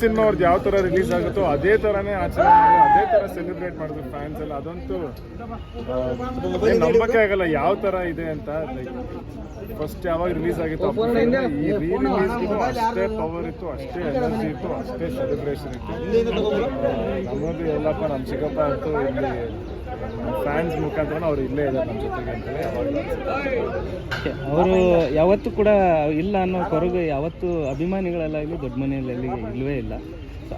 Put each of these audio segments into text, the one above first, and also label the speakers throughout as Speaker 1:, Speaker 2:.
Speaker 1: Cinema ಅವ್ರದ್ದು ಯಾವ ತರ ರಿಲೀಸ್ ಆಗುತ್ತೋ ಅದೇ ತರನೇ ಆಚರಣೆ ಮಾಡಿ ಅದೇ ತರ ಸೆಲೆಬ್ರೇಟ್ ಮಾಡಿದ್ರು ಫ್ಯಾನ್ಸ್ ಎಲ್ಲ. ಅದಂತೂ ನಂಬಕ್ಕೆ ಆಗಲ್ಲ ಯಾವ ತರ ಇದೆ ಅಂತ ಫಸ್ಟ್ ಯಾವಾಗ ರಿಲೀಸ್ ಆಗಿತ್ತು ಈ ರೀ ಅಷ್ಟೇ ಪವರ್ ಇತ್ತು, ಅಷ್ಟೇ ಎನರ್ಜಿ ಇತ್ತು, ಅಷ್ಟೇ ಸೆಲೆಬ್ರೇಷನ್ ಇತ್ತು. ನಮ್ಮದು ಎಲ್ಲಪ್ಪ ನಮ್ಮ ಚಿಕ್ಕಪ್ಪ ಅಂತೂ ಇಲ್ಲಿ ಫ್ಯಾನ್ಸ್ ಮುಖಾಂತರ ಅವ್ರು ಇಲ್ಲೇ ಇದ್ದಾರೆ ನಮ್ಮ ಜೊತೆಗೆ ಅಂತೇಳಿ
Speaker 2: ಅವರು ಯಾವತ್ತೂ ಕೂಡ ಇಲ್ಲ ಅನ್ನೋ ಕೊರಗು ಯಾವತ್ತೂ ಅಭಿಮಾನಿಗಳಲ್ಲಾಗಲಿ ದೊಡ್ಡ ಮನೆಯಲ್ಲಿ ಇಲ್ಲವೇ ಇಲ್ಲ.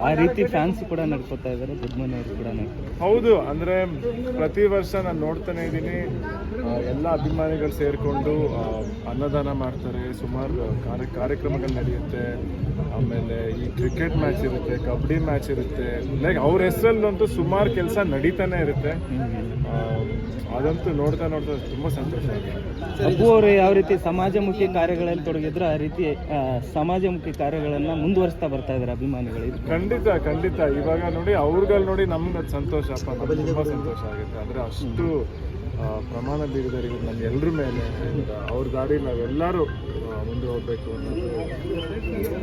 Speaker 2: ಆ ರೀತಿ ಫ್ಯಾನ್ಸ್ ಕೂಡ ನಡ್ಕೋತಾ ಇದ್ದಾರೆ ದೊಡ್ಡ ಮನೆಯವರು ಕೂಡ ನಡ್ಕೋತಾರೆ.
Speaker 1: ಹೌದು ಅಂದ್ರೆ ಪ್ರತಿ ವರ್ಷ ನಾನು ನೋಡ್ತಾನೆ ಇದ್ದೀನಿ ಎಲ್ಲ ಅಭಿಮಾನಿಗಳು ಸೇರಿಕೊಂಡು ಅನ್ನದಾನ ಮಾಡ್ತಾರೆ ಸುಮಾರು ಕಾರ್ಯ ಕಾರ್ಯಕ್ರಮಗಳು ನಡೆಯುತ್ತೆ ಆಮೇಲೆ ಈ ಕ್ರಿಕೆಟ್ ಮ್ಯಾಚ್ ಇರುತ್ತೆ ಕಬಡ್ಡಿ ಮ್ಯಾಚ್ ಇರುತ್ತೆ ಲೈಕ್ ಅವ್ರ ಹೆಸರಲ್ಲಂತೂ ಸುಮಾರು ಕೆಲಸ ನಡೀತಾನೆ ಇರುತ್ತೆ. ಅದಂತೂ ನೋಡ್ತಾ ನೋಡ್ತಾ ತುಂಬ ಸಂತೋಷ ಆಗುತ್ತೆ
Speaker 2: ಅಬ್ಬು ಅವರು ಯಾವ ರೀತಿ ಸಮಾಜಮುಖಿ ಕಾರ್ಯಗಳಲ್ಲಿ ತೊಡಗಿದ್ರು ಆ ರೀತಿ ಸಮಾಜಮುಖಿ ಕಾರ್ಯಗಳನ್ನ ಮುಂದುವರಿಸ್ತಾ ಬರ್ತಾ ಇದ್ದಾರೆ ಅಭಿಮಾನಿಗಳು.
Speaker 1: ಖಂಡಿತ ಖಂಡಿತ. ಇವಾಗ ನೋಡಿ ಅವ್ರುಗಳು ನೋಡಿ ನಮ್ಗೆ ಅದು ಸಂತೋಷ. ಅಪ್ಪ ತುಂಬಾ ಸಂತೋಷ ಆಗುತ್ತೆ. ಅಂದರೆ ಅಷ್ಟು ಪ್ರಮಾಣ ಬೀರಿದ್ದಾರೆ ಇವ್ರು ನಮ್ಮ ಎಲ್ಲರ ಮೇಲೆ ಅವ್ರ ದಾರಿ ನಾವೆಲ್ಲರೂ ಮುಂದೆ ಹೋಗ್ಬೇಕು ಅನ್ನೋದು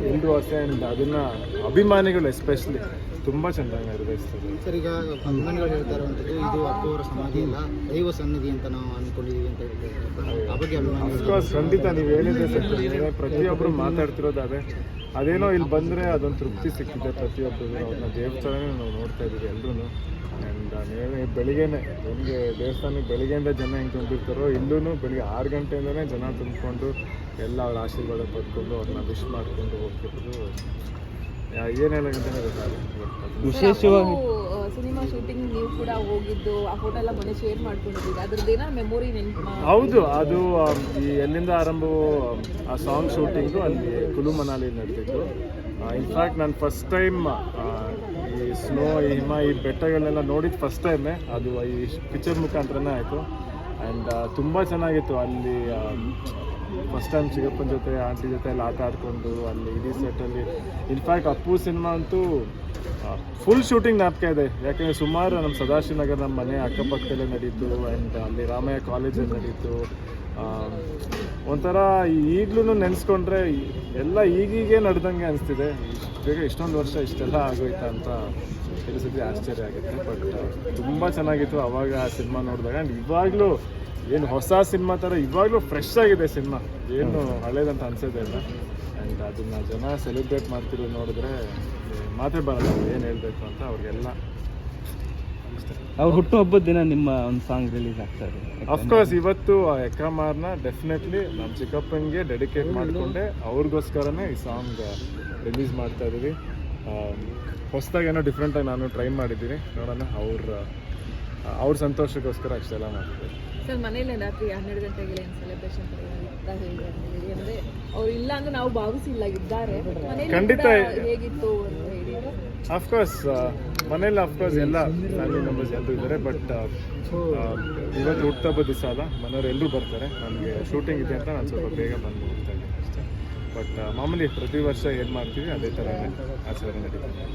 Speaker 1: ಎಲ್ಲರೂ ಅಸೆ ಅದನ್ನು ಅಭಿಮಾನಿಗಳು ಎಸ್ಪೆಷಲಿ ತುಂಬ ಚೆನ್ನಾಗಿ ನಿರ್ವಹಿಸ್ತಾರೆ
Speaker 3: ಸರ್ ಈಗ ಅಭಿಮಾನಿಗಳು ಹೇಳ್ತಾ ಇರುವಂಥದ್ದು ಇದು ಅಪ್ಪವರ ಸಮಾಧಿ ಅಲ್ಲ ದೈವ ಸನ್ನಿಧಿ ಅಂತ ನಾವು ಅನ್ಕೊಂಡಿದೀವಿ ಅಂತ ಹೇಳ್ತಾರೆ. ಆ ಬಗ್ಗೆ ಅಭಿಮಾನಿಗಳು
Speaker 1: ಅಫ್ಕೋರ್ಸ್ ಖಂಡಿತ ನೀವು ಹೇಳಿದ್ರೆ ಸರ್ ಪ್ರತಿಯೊಬ್ಬರು ಮಾತಾಡ್ತಿರೋದು ಅದೇ ಅದೇನೋ ಇಲ್ಲಿ ಬಂದರೆ ಅದೊಂದು ತೃಪ್ತಿ ಸಿಕ್ಕಿದೆ ಪ್ರತಿಯೊಬ್ಬರು ಅವ್ರನ್ನ ದೇವಸ್ಥಾನನೇ ನಾವು ನೋಡ್ತಾ ಇದ್ದೀವಿ ಎಲ್ಲರೂ ಆ್ಯಂಡ್ ನೀವೇ ಬೆಳಿಗ್ಗೆನೆ ಹೆಂಗೆ ದೇವಸ್ಥಾನಕ್ಕೆ ಬೆಳಿಗ್ಗೆಯಿಂದ ಜನ ಹೆಂಗೆ ತುಂಬಿರ್ತಾರೋ ಇಲ್ಲೂ ಬೆಳಿಗ್ಗೆ ಆರು ಗಂಟೆಯಿಂದನೇ ಜನ ತುಂಬಿಕೊಂಡು ಎಲ್ಲ ಅವ್ರ ಆಶೀರ್ವಾದ ಪಡ್ಕೊಂಡು ಅವ್ರನ್ನ ವಿಶ್ ಮಾಡ್ಕೊಂಡು ಹೋಗ್ತಿರೋದು ಏನು ಹೇಳೋಕ್ಕಂತಲೇ ಗೊತ್ತಾಗಲ್ಲ
Speaker 2: ವಿಶೇಷವಾಗಿ
Speaker 4: ಸಿನಿಮಾ ಶೂಟಿಂಗ್ ನೀವು ಕೂಡ ಹೋಗಿದ್ದು ಆ ಫೋಟೋ ಎಲ್ಲ ಮೊನ್ನೆ ಶೇರ್ ಮಾಡ್ಕೊಂಡಿದ್ದೀವಿ ಅದ್ರದ್ದೇನ ಮೆಮೊರಿ ನೆನಪು
Speaker 1: ಹೌದು ಅದು ಈ ಎಲ್ಲಿಂದ ಆರಂಭವು ಆ ಸಾಂಗ್ ಶೂಟಿಂಗು ಅಲ್ಲಿ ಕುಲು ಮನಾಲಿ ನಡೆದಿತ್ತು ಇನ್ಫ್ಯಾಕ್ಟ್ ನಾನು ಫಸ್ಟ್ ಟೈಮ್ ಈ ಸ್ನೋ ಈ ಹಿಮ ಈ ಬೆಟ್ಟಗಳನ್ನೆಲ್ಲ ನೋಡಿದ್ದು ಫಸ್ಟ್ ಟೈಮೇ ಅದು ಈ ಪಿಕ್ಚರ್ ಮುಖಾಂತರನೇ ಆಯಿತು. ಆ್ಯಂಡ್ ತುಂಬ ಚೆನ್ನಾಗಿತ್ತು. ಅಲ್ಲಿ ಫಸ್ಟ್ ಟೈಮ್ ಚಿಕ್ಕಪ್ಪನ ಜೊತೆ, ಆಂಟಿ ಜೊತೆ ಎಲ್ಲ ಆಟ ಆಡ್ಕೊಂಡು ಅಲ್ಲಿ ಇಡೀ ಸೆಟ್ಟಲ್ಲಿ ಇನ್ಫ್ಯಾಕ್ಟ್ ಅಪ್ಪು ಸಿನಿಮಾ ಅಂತೂ ಫುಲ್ ಶೂಟಿಂಗ್ ಜ್ಞಾಪಕ ಇದೆ. ಯಾಕೆಂದರೆ ಸುಮಾರು ನಮ್ಮ ಸದಾಶಿವನಗರ ನಮ್ಮ ಮನೆ ಅಕ್ಕಪಕ್ಕದಲ್ಲೇ ನಡೀತು. ಆ್ಯಂಡ್ ಅಲ್ಲಿ ರಾಮಯ್ಯ ಕಾಲೇಜಲ್ಲಿ ನಡೀತು. ಒಂಥರ ಈಗಲೂ ನೆನೆಸ್ಕೊಂಡ್ರೆ ಎಲ್ಲ ಈಗೀಗೆ ನಡೆದಂಗೆ ಅನಿಸ್ತಿದೆ. ಬೇಗ ಇಷ್ಟೊಂದು ವರ್ಷ ಇಷ್ಟೆಲ್ಲ ಆಗೋಯ್ತಾ ಅಂತ ಸತಿ ಆಶ್ಚರ್ಯ ಆಗುತ್ತೆ. ಬಟ್ ತುಂಬ ಚೆನ್ನಾಗಿತ್ತು ಅವಾಗ ಆ ಸಿನಿಮಾ ನೋಡಿದಾಗ. ಆ್ಯಂಡ್ ಇವಾಗಲೂ ಏನು ಹೊಸ ಸಿನಿಮಾ ಥರ ಇವಾಗಲೂ ಫ್ರೆಶ್ ಆಗಿದೆ ಸಿನಿಮಾ. ಏನು ಹಳೇದಂತ ಅನಿಸೋದೇ ಇಲ್ಲ. ಆ್ಯಂಡ್ ಅದನ್ನು ಜನ ಸೆಲೆಬ್ರೇಟ್ ಮಾಡ್ತಿರೋದು ನೋಡಿದ್ರೆ ಮಾತೇ ಬರಲ್ಲ ಏನು ಹೇಳಬೇಕು ಅಂತ ಅವ್ರಿಗೆಲ್ಲ
Speaker 2: ಅವ್ರ ಹುಟ್ಟುಹಬ್ಬದ ದಿನ ನಿಮ್ಮ ಒಂದು ಸಾಂಗ್ ರಿಲೀಸ್ ಆಗ್ತಾ ಇದೆ.
Speaker 1: ಅಫ್ಕೋರ್ಸ್ ಇವತ್ತು ಆ ಎಕ್ರಮಾರ್ನ ಡೆಫಿನೆಟ್ಲಿ ನಮ್ಮ ಚಿಕ್ಕಪ್ಪನಿಗೆ ಡೆಡಿಕೇಟ್ ಮಾಡಿಕೊಂಡೆ. ಅವ್ರಿಗೋಸ್ಕರನೇ ಈ ಸಾಂಗ್ ರಿಲೀಸ್ ಮಾಡ್ತಾ ಇದ್ದೀವಿ ಹೊಸದಾಗಿ ಏನೋ ಡಿಫ್ರೆಂಟಾಗಿ ನಾನು ಟ್ರೈ ಮಾಡಿದ್ದೀನಿ. ನೋಡೋಣ ಅವ್ರ ಅವ್ರ ಸಂತೋಷಕ್ಕೋಸ್ಕರ ಅಷ್ಟೆಲ್ಲ ಮಾಡ್ತೀವಿ
Speaker 4: ಸರ್ ಮನೇಲಿ ರಾತ್ರಿ ಹನ್ನೆರಡು ಗಂಟೆಗೆ ಏನು ಸೆಲೆಬ್ರೇಷನ್ ಅಂತ ಹೇಳಿ ಅಂದ್ರೆ ಅವ್ರು ಇಲ್ಲ ಅಂದ್ರೆ ನಾವು ಭಾವಿಸಿಲ್ಲ ಇದ್ದಾರೆ.
Speaker 1: ಖಂಡಿತ.
Speaker 4: ಹೇಗಿತ್ತು
Speaker 1: ಅಫ್ಕೋರ್ಸ್ ಮನೇಲಿ ಅಫ್ಕೋರ್ಸ್ ಎಲ್ಲ ಫ್ಯಾಮಿಲಿ ಮೆಂಬರ್ಸ್ ಎಲ್ಲರೂ ಇದ್ದಾರೆ ಬಟ್ ಇವತ್ತು ಹುಟ್ಟುಹಬ್ಬ ದಿವಸ ಅಲ್ಲ ಮನೆಯವ್ರು ಎಲ್ಲರೂ ಬರ್ತಾರೆ. ನನಗೆ ಶೂಟಿಂಗ್ ಇದೆ ಅಂತ ನಾನು ಸ್ವಲ್ಪ ಬೇಗ ಬಂದು ಹೋಗ್ತಾ ಇದ್ದೀನಿ ಅಷ್ಟೇ. ಬಟ್ ಮಾಮೂಲಿ ಪ್ರತಿ ವರ್ಷ ಏನು ಮಾಡ್ತೀವಿ ಅದೇ ಥರನೇ ಆಚರಣೆ ನಡೀತದೆ